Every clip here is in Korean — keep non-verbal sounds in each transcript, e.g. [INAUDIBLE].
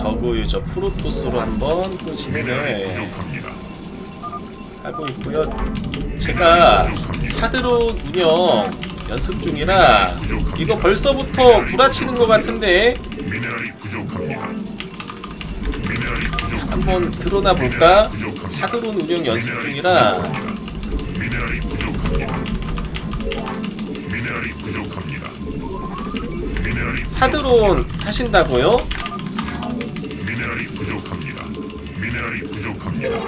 저그 유저 프로토스로 한번 또 진행을 하고 있고요. 제가 사드론 운영 연습 중이라 이거 벌써부터 구라치는 것 같은데. 한번 드러나 볼까? 사드론 운영 연습 중이라. 사드론 하신다고요? 미네랄이 부족합니다. 미네랄이 부족합니다.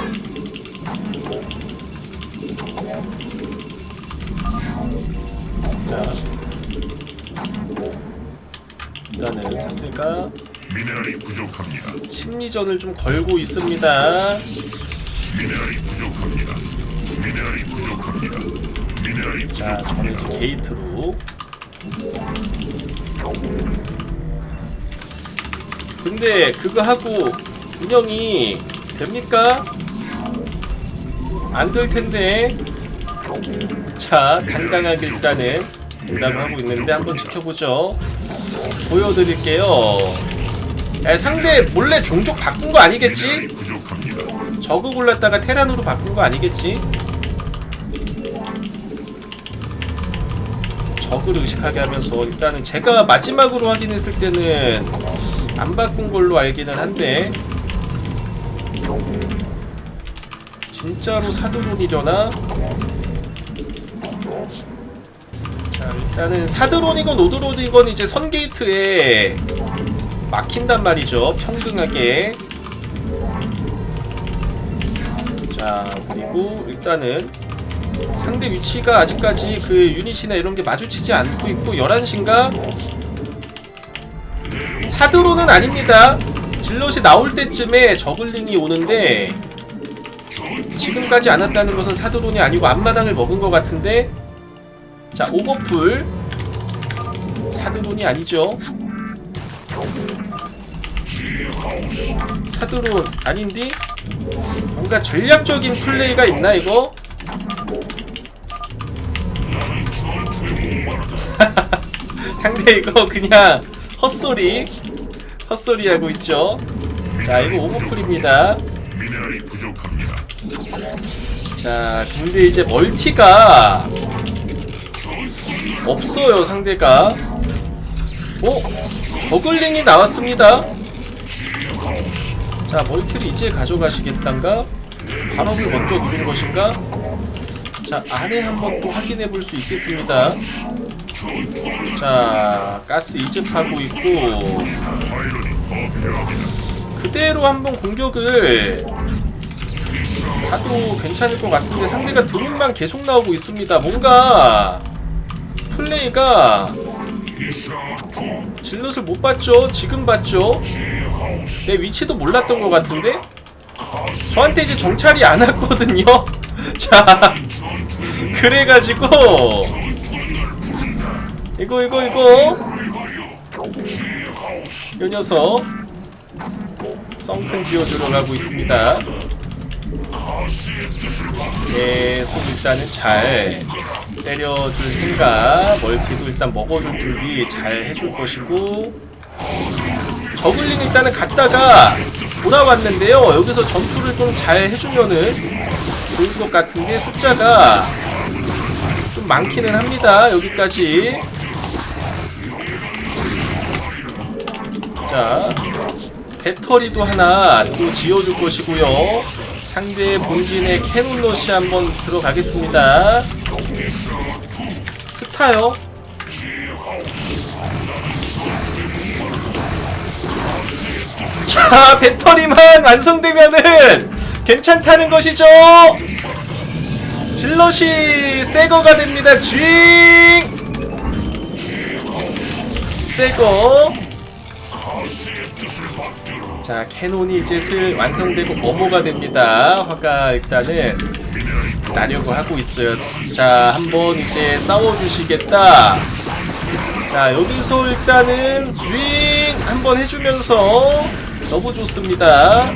자 일단은 상대가 미네랄이 부족합니다. 심리전을 좀 걸고 있습니다. 미네랄이 부족합니다. 미네랄이 부족합니다. 미네랄이 자, 부족. 저는 이제 게이트로. 근데 그거 하고 운영이 됩니까? 안 될 텐데. 자, 당당하게 일단은 된다고 하고 있는데 한번 지켜보죠. 보여드릴게요. 야, 상대 몰래 종족 바꾼 거 아니겠지? 저그 골랐다가 테란으로 바꾼 거 아니겠지? 저그를 의식하게 하면서 일단은 제가 마지막으로 확인했을 때는 안 바꾼 걸로 알기는 한데 진짜로 사드론이려나? 자 일단은 사드론이건 오드론이건 이제 선게이트에 막힌단 말이죠 평등하게 자 그리고 일단은 상대 위치가 아직까지 그 유닛이나 이런 게 마주치지 않고 있고 11시인가? 사드로는 아닙니다 질럿이 나올 때쯤에 저글링이 오는데 지금까지 안 왔다는 것은 사드론이 아니고 앞마당을 먹은 것 같은데 자 오버풀 사드론이 아니죠 사드론 아닌디? 뭔가 전략적인 플레이가 있나 이거? [LAUGHS] 상대 이거 그냥 헛소리 헛소리 하고 있죠 자 이거 오버풀입니다 미네랄이 부족합니다. 자 근데 이제 멀티가 없어요 상대가 어? 저글링이 나왔습니다 자 멀티를 이제 가져가시겠단가? 발업을 먼저 누른 것인가? 자 안에 한번 또 확인해 볼 수 있겠습니다 자 가스 이집하고 있고. 그대로 한번 공격을 가도 괜찮을 것 같은데 상대가 드론만 계속 나오고 있습니다. 뭔가 플레이가 질럿을 못 봤죠? 지금 봤죠? 내 위치도 몰랐던 것 같은데? 저한테 이제 정찰이 안 왔거든요? [LAUGHS] 자, 그래가지고 이거 이거 이거 이 녀석 썬큰 지어 들어가고 있습니다. 계속 일단은 잘 때려줄 생각, 멀티도 일단 먹어줄 준비 잘 해줄 것이고 저글링 일단은 갔다가 돌아왔는데요. 여기서 전투를 좀 잘 해주면은 좋을 것 같은데 숫자가 좀 많기는 합니다. 여기까지. 자, 배터리도 하나 또 지어줄 것이고요. 상대 본진의 캐논롯이 한번 들어가겠습니다. 스타요. 자, 배터리만 완성되면은 괜찮다는 것이죠. 질럿이 새거가 됩니다. 쥐. 새거. 자 캐논이 이제 슬 완성되고 뭐뭐가 됩니다. 화가 일단은 나려고 하고 있어요. 자 한번 이제 싸워주시겠다. 자 여기서 일단은 스윙 한번 해주면서 너무 좋습니다.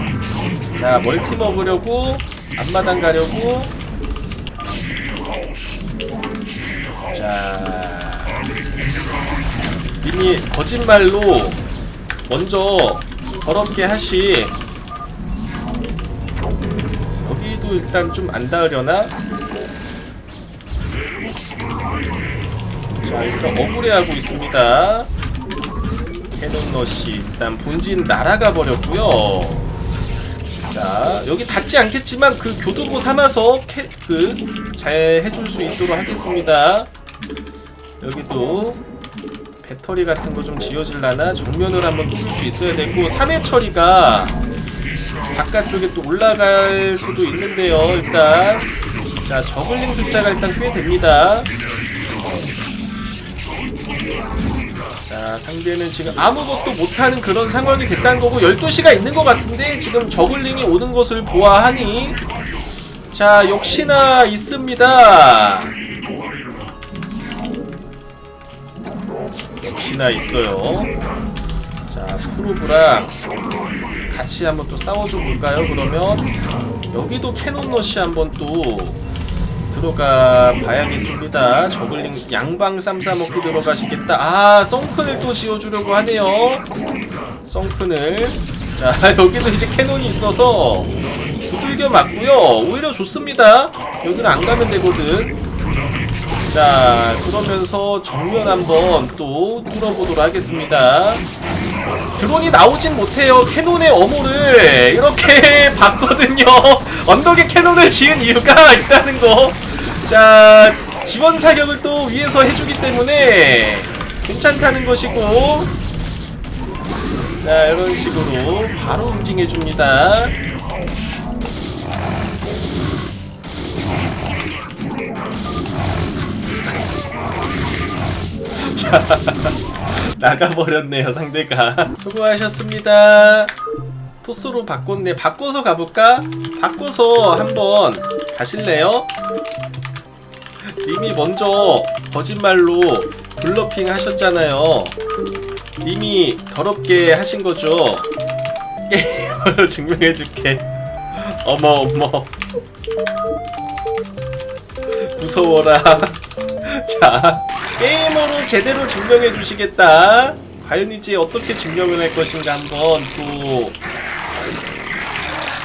자 멀티 먹으려고 앞마당 가려고. 자 이미 거짓말로 먼저 더럽게 하시. 여기도 일단 좀 안 닿으려나? 자 일단 억울해하고 있습니다. 캐논러시 일단 본진 날아가 버렸고요. 자 여기 닿지 않겠지만 그 교두보 삼아서 캐, 그잘 해줄 수 있도록 하겠습니다. 여기도 배터리 같은 거 좀 지어질라나 정면을 한번 뚫을 수 있어야 되고 3회 처리가 바깥쪽에 또 올라갈 수도 있는데요 일단. 자 저글링 숫자가 일단 꽤 됩니다. 자 상대는 지금 아무것도 못하는 그런 상황이 됐다는 거고 12시가 있는 것 같은데 지금 저글링이 오는 것을 보아하니 자 역시나 있습니다 역시나 있어요 자 프로브랑 같이 한번 또 싸워줘 볼까요 그러면 여기도 캐논러시 한번 또 들어가 봐야겠습니다. 저글링 양방 쌈싸 먹기 들어가시겠다. 아, 썬큰을 또 지어주려고 하네요. 썬큰을. 자, [LAUGHS] 여기도 이제 캐논이 있어서 두들겨 맞고요. 오히려 좋습니다. 여기는 안 가면 되거든. 자, 그러면서 정면 한번 또 뚫어보도록 하겠습니다. 드론이 나오진 못해요. 캐논의 어모를 이렇게 [LAUGHS] 봤거든요. 언덕에 캐논을 지은 이유가 있다는 거. 자, 지원 사격을 또 위에서 해주기 때문에 괜찮다는 것이고. 자, 이런 식으로 바로 응징해줍니다. 자, [LAUGHS] 나가버렸네요, 상대가. 수고하셨습니다. 토스로 바꿨네. 바꿔서 가볼까? 바꿔서 한번 가실래요? 님이 먼저 거짓말로 블러핑 하셨잖아요. 님이 더럽게 하신 거죠? [LAUGHS] 게임으로 증명해줄게. 어머, 어머. 무서워라. 자, 게임으로 제대로 증명해 주시겠다. 과연 이제 어떻게 증명을 할 것인가 한번 또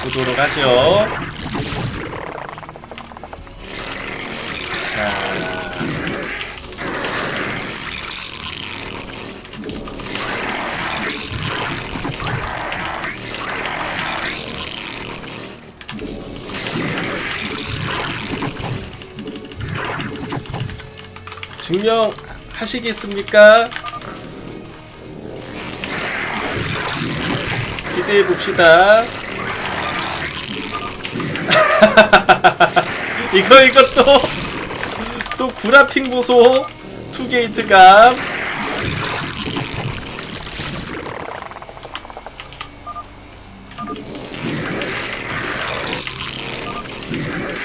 보도록 하죠. 증명하시겠습니까? 기대해 봅시다. [LAUGHS] 이거 이거 또 또 구라핑 보소 투게이트 감.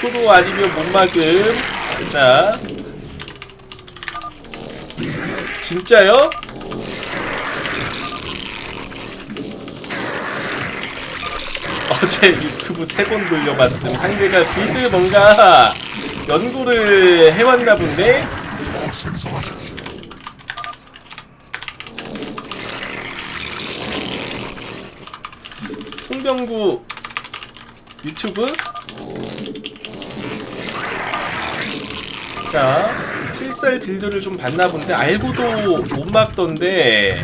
프로 아니면 못 막음. 자. 진짜요? 어제 유튜브 세 번 돌려봤음. 상대가 빌드 뭔가 연구를 해왔나 본데? 송병구 유튜브? 자, 필살 빌드를 좀 봤나 본데 알고도 못 막던데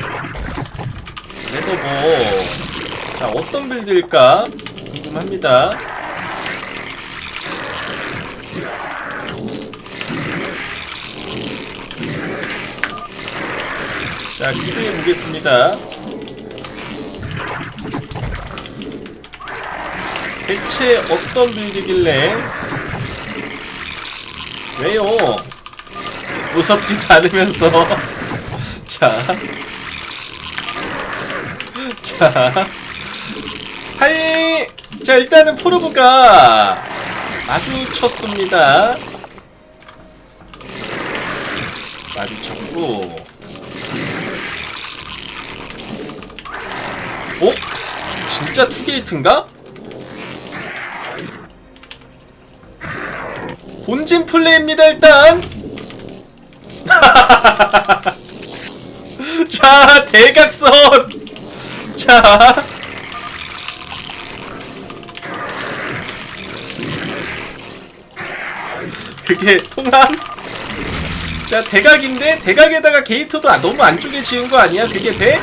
그래도 뭐 자, 어떤 빌드일까 궁금합니다. 자, 기대해 보겠습니다. 대체 어떤 빌드길래 왜요? 무섭지도 않으면서 자, 자, 하이, 자 일단은 프로브가 마주쳤습니다. 마주쳤고, 어? 진짜 투게이트인가? 본진 플레이입니다 일단 [LAUGHS] 자 대각선. 자. 그게 통한? 자 대각인데 대각에다가 게이트도 아, 너무 안쪽에 지은 거 아니야? 그게 돼?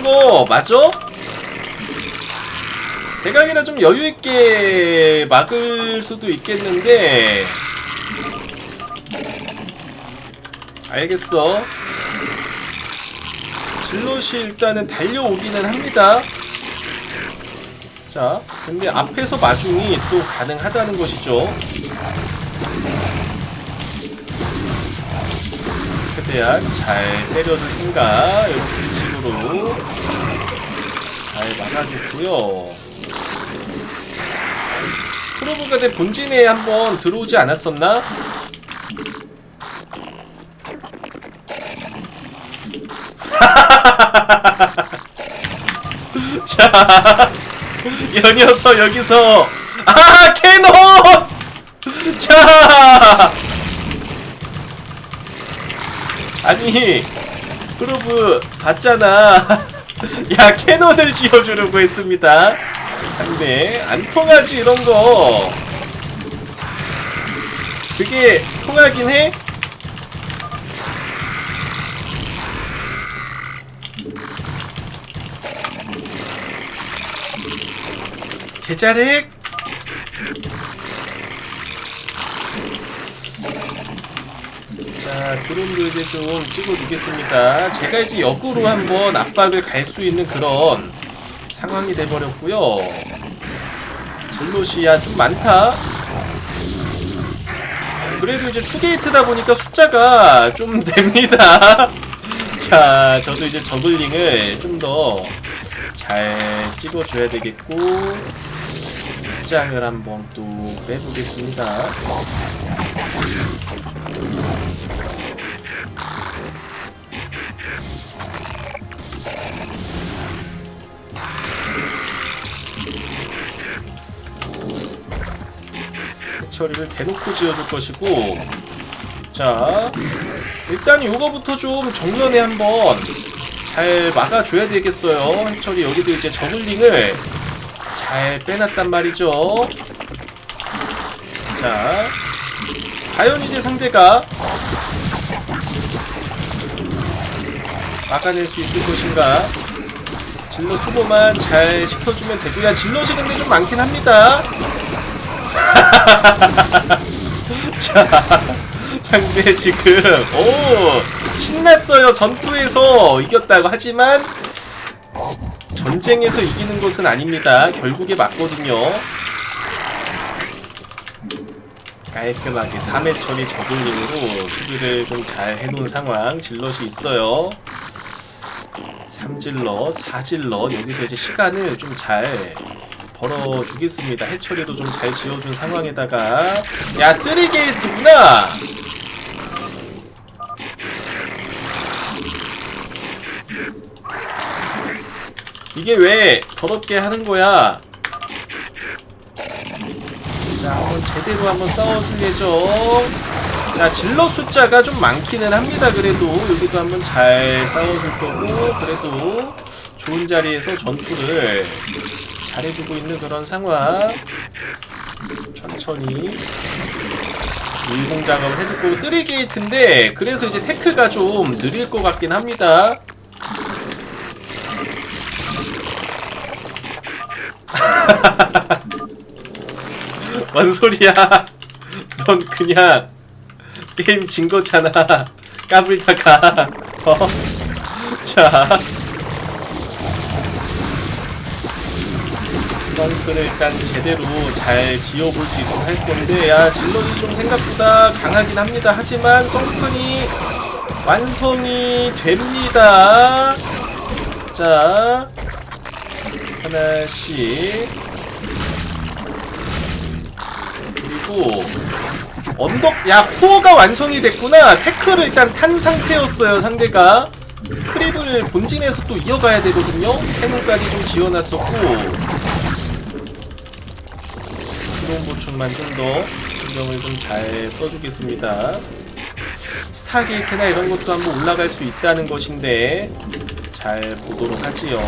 하는 거 맞아? 대각이라 좀 여유 있게 막을 수도 있겠는데 알겠어. 질롯이 일단은 달려오기는 합니다. 자, 근데 앞에서 마중이 또 가능하다는 것이죠. 최대한 잘 때려줄 생각 식으로 잘 막아주고요. 프로브가 내 본진에 한번 들어오지 않았었나? [LAUGHS] 자, 연이어서 여기서 아 캐논! 자, 아니 프로브 봤잖아. [LAUGHS] 야 캐논을 지어주려고 했습니다. 근데 안 통하지 이런 거. 그게 통하긴 해? 개자렉 자 드론도 이제 좀 찍어주겠습니다. 제가 이제 역으로 한번 압박을 갈 수 있는 그런 상황이 돼버렸고요. 질로시야 좀 많다. 그래도 이제 투게이트다 보니까 숫자가 좀 [LAUGHS] 됩니다. 자 저도 이제 저글링을 좀 더 잘 찍어줘야 되겠고 입장을 한번 또 빼보겠습니다. 처리를 대놓고 지어줄 것이고. 자 일단 요거부터 좀 정면에 한번 잘 막아줘야 되겠어요. 해철이 여기도 이제 저글링을 잘 빼놨단 말이죠. 자 과연 이제 상대가 막아낼 수 있을 것인가? 질러 수보만 잘 시켜주면 야 질럿이 근데 좀 많긴 합니다 [LAUGHS] 자 상대 지금 오 신났어요. 전투에서 이겼다고 하지만 전쟁에서 이기는 것은 아닙니다. 결국에 맞거든요. 깔끔하게 3회 처리 저글링으로 수비를 좀 잘 해놓은 상황 질럿이 있어요. 3질럿 4질럿 여기서 이제 시간을 좀 잘 벌어주겠습니다 해처리도 좀 잘 지어준 상황에다가 야 3게이트구나 이게 왜 더럽게 하는 거야? 자, 한번 제대로 한번 싸워줄 예정. 자, 질러 숫자가 좀 많기는 합니다. 그래도 여기도 한번 잘 싸워줄 거고, 그래도 좋은 자리에서 전투를 잘해주고 있는 그런 상황. 천천히 일공 작업을 해줄 거고, 3게이트인데, 그래서 이제 테크가 좀 느릴 것 같긴 합니다. [LAUGHS] 뭔 소리야? [LAUGHS] 넌 그냥 게임 진 거잖아. 까불다가. [LAUGHS] 어? 자. 썬크를 일단 제대로 잘 지어볼 수 있도록 할 건데, 야, 질럿이 좀 생각보다 강하긴 합니다. 하지만 썬크니 완성이 됩니다. 자. 하나씩. 그리고 언덕 야 코어가 완성이 됐구나 태클을 일단 탄 상태였어요 상대가 크립을 본진에서 또 이어가야 되거든요 캐논까지 좀 지어놨었고 드론 보충만 좀 더 신경을 좀 잘 써주겠습니다 스타 게이트나 이런 것도 한번 올라갈 수 있다는 것인데 잘 보도록 하지요.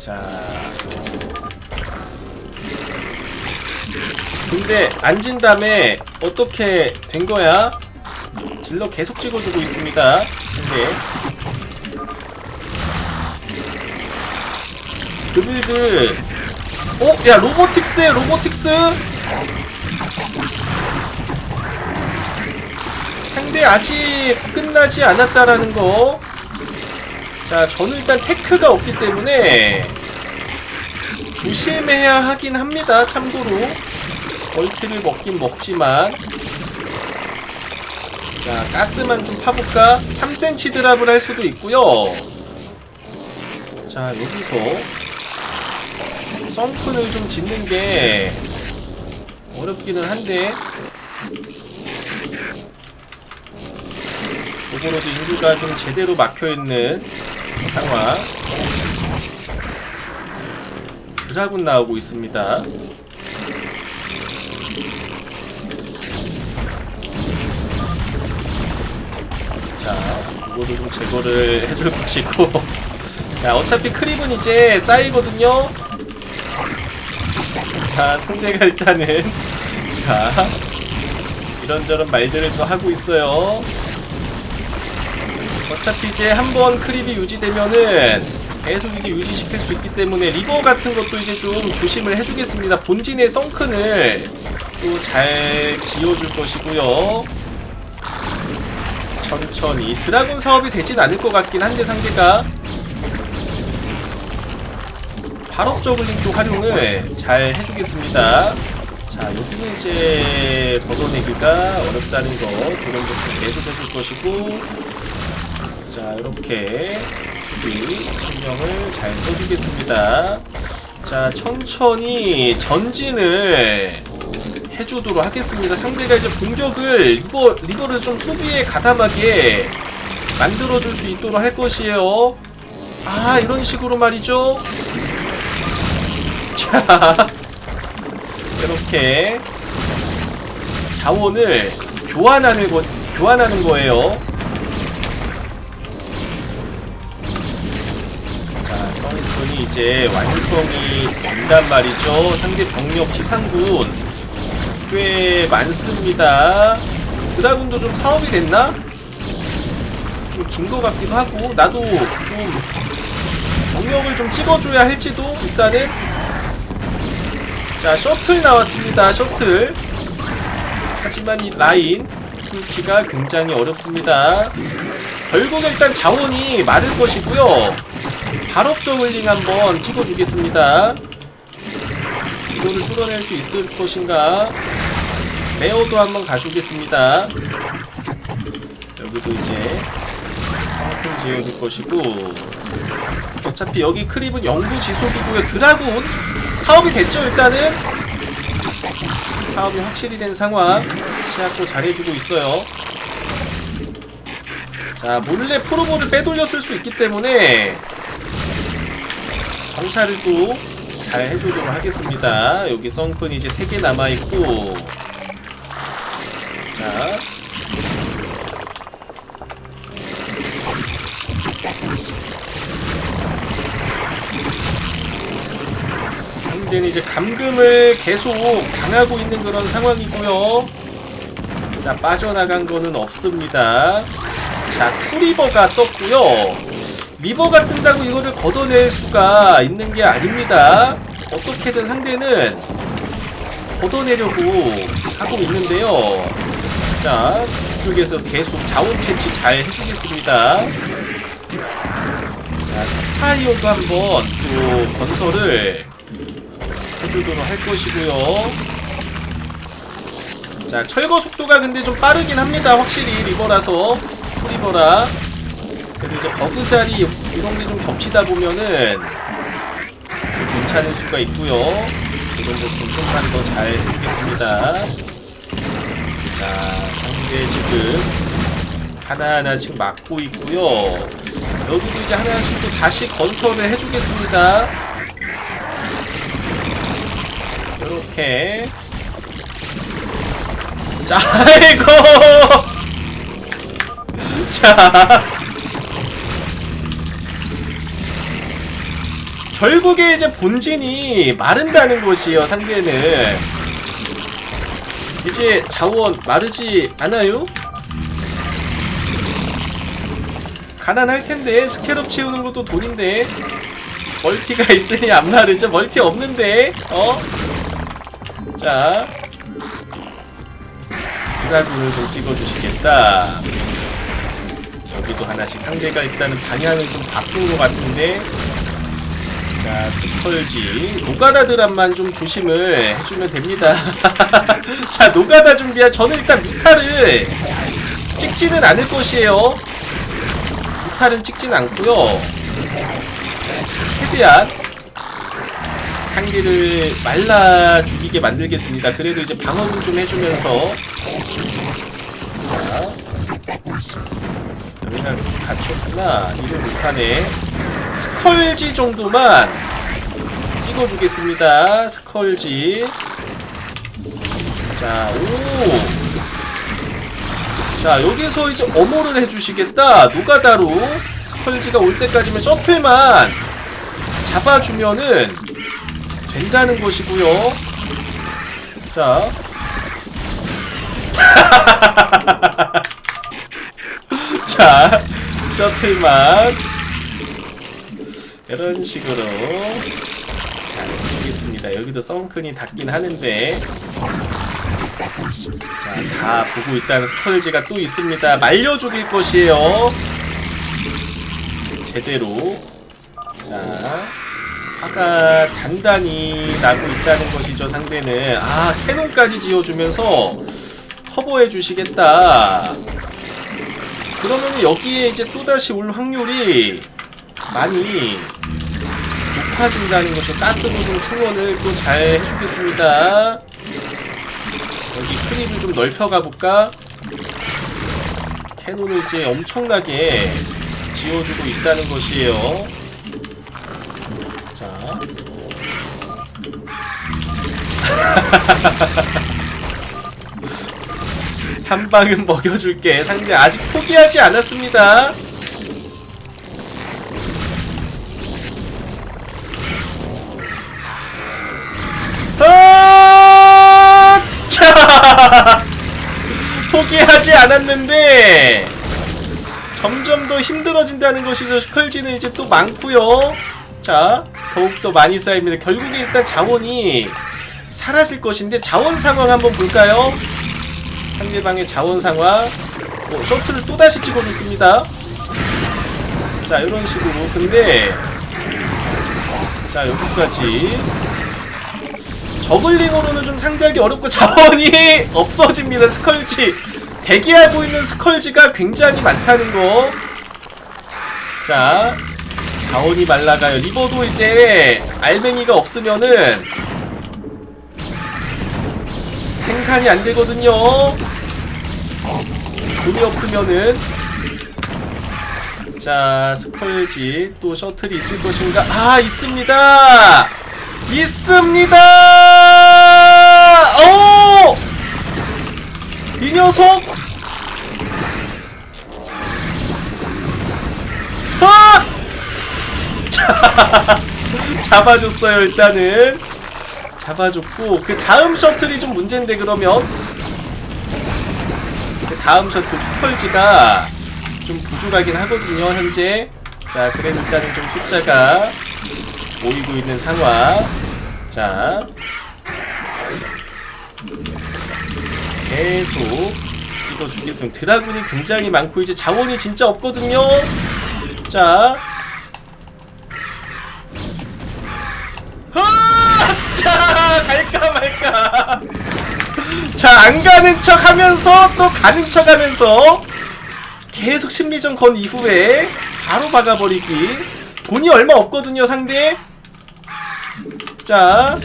자. 근데 앉은 다음에 어떻게 된 거야? 질러 계속 찍어주고 있습니다. 근데 그 빌드 어? 야 로보틱스에 로보틱스 상대 아직 끝나지 않았다라는 거. 자, 저는 일단 테크가 없기 때문에 조심해야 하긴 합니다. 참고로 멀티를 먹긴 먹지만 자, 가스만 좀 파볼까? 3cm 드랍을 할 수도 있고요. 자, 여기서 썬큰을 좀 짓는 게 어렵기는 한데 오버로드 인구가 좀 제대로 막혀있는 상황. 드라군 나오고 있습니다. 자 이거도 좀 제거를 [LAUGHS] 해줄 것이고. 자 어차피 크립은 이제 쌓이거든요 자 상대가 일단은 자 이런저런 말들을 또 하고 있어요 어차피 이제 한번 크립이 유지되면은 계속 이제 유지시킬 수 있기 때문에 리버 같은 것도 이제 좀 조심을 해주겠습니다. 본진의 썬큰을 또 잘 지어줄 것이고요. 천천히 드라군 사업이 되진 않을 것 같긴 한데 상대가 발업 저글링도 활용을 잘 해주겠습니다. 자 여기는 이제 걷어내기가 어렵다는 거 그런 것좀 계속 해줄 것이고 자 이렇게 수비 신경을 잘 써주겠습니다. 자 천천히 전진을 해주도록 하겠습니다. 상대가 이제 공격을 리버, 리버를 좀 수비에 가담하게 만들어줄 수 있도록 할 것이에요. 아 이런 식으로 말이죠. 자 [LAUGHS] 이렇게 자원을 교환하는 거 교환하는 거예요 자, 성분이 이제 완성이 된단 말이죠. 상대 병력 지상군 꽤 많습니다. 드라군도 좀 사업이 됐나? 좀 긴 것 같기도 하고 나도 좀 병력을 좀 찍어줘야 할지도 일단은 자 셔틀 나왔습니다. 셔틀 하지만 이 라인 뚫기가 굉장히 어렵습니다. 결국 일단 자원이 마를 것이고요. 발업 저글링 한번 찍어주겠습니다. 이거를 뚫어낼 수 있을 것인가? 레어도 한번 가주겠습니다. 여기도 이제 지어줄 것이고 어차피 여기 크립은 영구 지속이고요. 드라군 사업이 됐죠 일단은 사업이 확실히 된 상황 시작도 잘해주고 있어요. 자 몰래 프로볼을 빼돌렸을 수 있기 때문에 정찰을 또 잘 해주도록 하겠습니다. 여기 썬큰 이제 3개 남아있고 자 상대는 이제 감금을 계속 당하고 있는 그런 상황이고요. 자 빠져나간 거는 없습니다. 자 투리버가 떴고요. 리버가 뜬다고 이거를 걷어낼 수가 있는 게 아닙니다. 어떻게든 상대는 걷어내려고 하고 있는데요. 자, 뒤쪽에서 계속 자원 채취 잘 해주겠습니다. 자, 스파이어도 한번 또 건설을 해주도록 할 것이고요. 자, 철거 속도가 근데 좀 빠르긴 합니다. 확실히 리버라서, 프리버라. 그래도 이제 버그 자리 이런 게 좀 겹치다 보면은 괜찮을 수가 있고요. 이건 뭐좀 좀만 더 잘 해주겠습니다. 자, 상대 지금 하나하나씩 막고 있고요. 여기도 이제 하나씩 또 다시 건설을 해주겠습니다. 이렇게 자, 아이고! [LAUGHS] 자. 결국에 이제 본진이 마른다는 것이요, 상대는. 이제 자원 마르지 않아요? 가난할 텐데, 스캐럽 채우는 것도 돈인데. 멀티가 [LAUGHS] 있으니 안 마르죠? 멀티 없는데, 어? 자. 드라군을 좀 찍어주시겠다. 여기도 하나씩 상대가 일단은 방향을 좀 바꾼 것 같은데. 자 스컬지. 노가다 드랍만 좀 조심을 해주면 됩니다. [LAUGHS] 자 노가다 준비한 저는 일단 미타를 찍지는 않을 것이에요. 미타는 찍지는 않고요. 최대한 상대를 말라 죽이게 만들겠습니다. 그래도 이제 방어를 좀 해주면서. 자 여기가 갖췄구나. 이를 못하네 스컬지 정도만 찍어주겠습니다. 스컬지. 자, 오. 자, 여기서 이제 어모를 해주시겠다. 노가다로 스컬지가 올 때까지면 셔틀만 잡아주면은 된다는 것이고요. 자. [LAUGHS] 자, 셔틀만 이런 식으로 자, 해주겠습니다. 여기도 썬큰이 닿긴 하는데 자, 다 보고 있다는 스컬지가 또 있습니다. 말려 죽일 것이에요. 제대로. 자, 화가 단단히 나고 있다는 것이죠, 상대는. 아, 캐논까지 지어주면서 커버해 주시겠다. 그러면 여기에 이제 또다시 올 확률이 많이 높아진다는 것이 가스보증 충원을 또 잘 해주겠습니다. 여기 크립을 좀 넓혀가 볼까? 캐논을 이제 엄청나게 지어주고 있다는 것이에요. [LAUGHS] 한 방은 먹여줄게. 상대 아직 포기하지 않았습니다. 아! 자! [LAUGHS] 포기하지 않았는데 점점 더 힘들어진다는 것이죠. 스컬지는 이제 또 많고요. 자, 더욱더 많이 쌓입니다. 결국에 일단 자원이 사라질 것인데 자원 상황 한번 볼까요? 상대방의 자원 상황. 어, 셔틀을 또 다시 찍어줬습니다. 자, 이런 식으로. 근데 자 여기까지 저글링으로는 좀 상대하기 어렵고 자원이 [LAUGHS] 없어집니다 스컬지 대기하고 있는 스컬지가 굉장히 많다는 거자 자원이 말라가요 리버도 이제 알맹이가 없으면은 생산이 안 되거든요. 돈이 없으면은. 자 스컬지 또 셔틀이 있을 것인가? 아 있습니다! 있습니다! 오 이 녀석! 아 자, [LAUGHS] 잡아줬어요 일단은 잡아줬고 그 다음 셔틀이 좀 문제인데 그러면. 그 다음 셔틀 스컬지가 좀 부족하긴 하거든요 현재. 자 일단은 좀 숫자가 모이고 있는 상황. 자. 계속 찍어주겠습니다. 드라군이 굉장히 많고 이제 자원이 진짜 없거든요. 자 갈까 말까. 자 안 가는 척 하면서 또 가는 척 하면서 계속 심리전 건 이후에 바로 박아버리기. 돈이 얼마 없거든요 상대. 자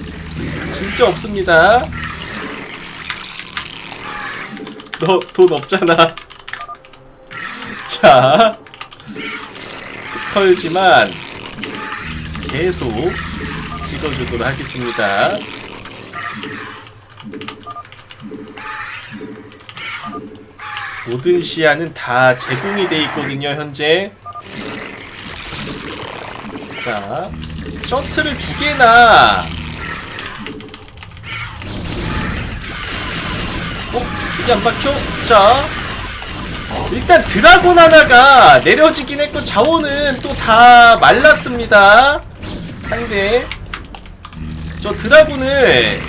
진짜 없습니다. 너 돈 없잖아. 자 스컬지만 계속 찍어주도록 하겠습니다 모든 시야는 다 제공이 돼 있거든요, 현재. 자, 셔틀을 두 개나. 어? 이게 안 박혀? 자. 일단 드라곤 하나가 내려지긴 했고 자원은 또 다 말랐습니다. 상대. 저 드라군을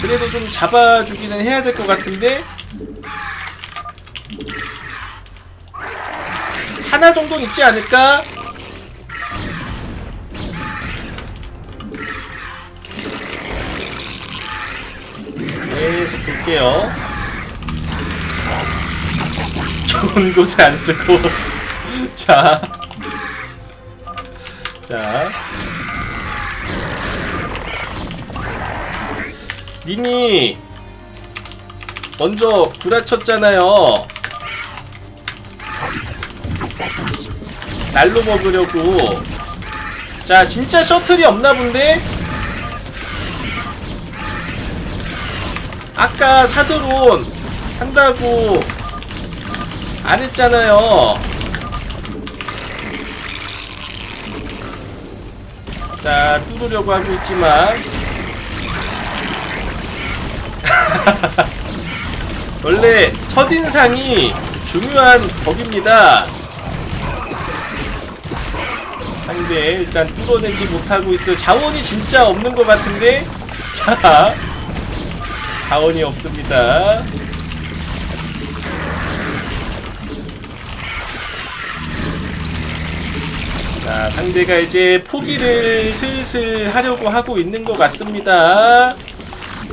그래도 좀 잡아주기는 해야 될 것 같은데 하나 정도는 있지 않을까? 계속 볼게요. 좋은 곳에 안 쓰고 [LAUGHS] 자, 자. 님이 먼저 구라쳤잖아요. 날로 먹으려고. 자, 진짜 셔틀이 없나 본데? 아까 사드론 한다고 안 했잖아요. 자, 뚫으려고 하고 있지만 [LAUGHS] 원래 첫인상이 중요한 법입니다. 상대 일단 뚫어내지 못하고 있어요. 자원이 진짜 없는 것 같은데? 자, 자원이 없습니다. 자, 상대가 이제 포기를 슬슬 하려고 하고 있는 것 같습니다.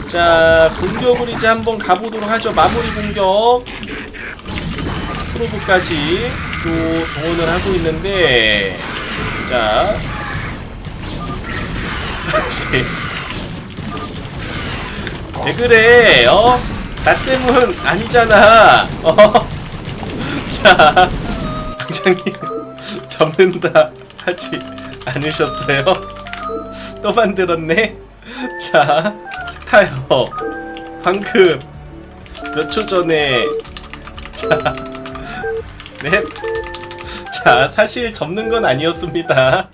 자, 공격을 이제 한번 가보도록 하죠. 마무리 공격. 프로브까지 또 동원을 하고 있는데, 자. [LAUGHS] 왜 그래, 어? 나 때문 아니잖아, 어? [LAUGHS] 자, 방장님, [LAUGHS] 접는다 하지 않으셨어요? 또 만들었네? 자, 스타요. 방금 몇 초 전에 자, 네. 자, 사실 접는 건 아니었습니다.